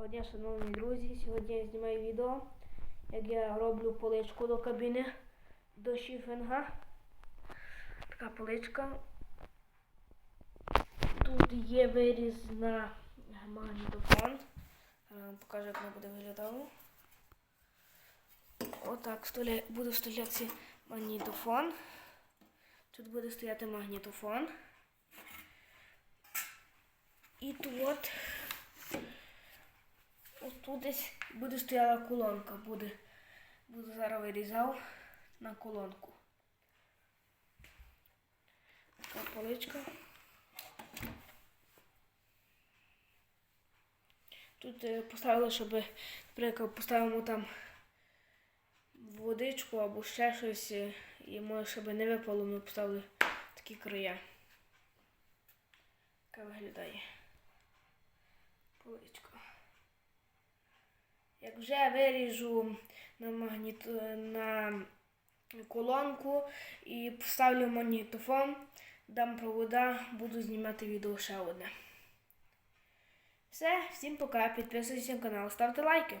Доброго дня, шановні друзі. Сьогодні я знімаю відео, як я роблю поличку до кабіни до шіфінга. Така поличка. Тут є виріз на магнітофон. Вам покажу, як воно буде виглядало. Отак столя... буде стояти магнітофон. Тут буде стояти магнітофон. І тут тут десь буде стояла колонка. Буде. Буду зараз вирізав на колонку. Така поличка. Тут е, поставили, щоб, наприклад, поставимо там водичку або ще щось, е, і може, щоб не випало, ми поставили такі края. Яка виглядає поличка. Як вже виріжу на магніт на колонку і поставлю магнітофон, дам провода, буду знімати відео ще одне. Все, всім пока, підписуйтесь на канал, ставте лайки.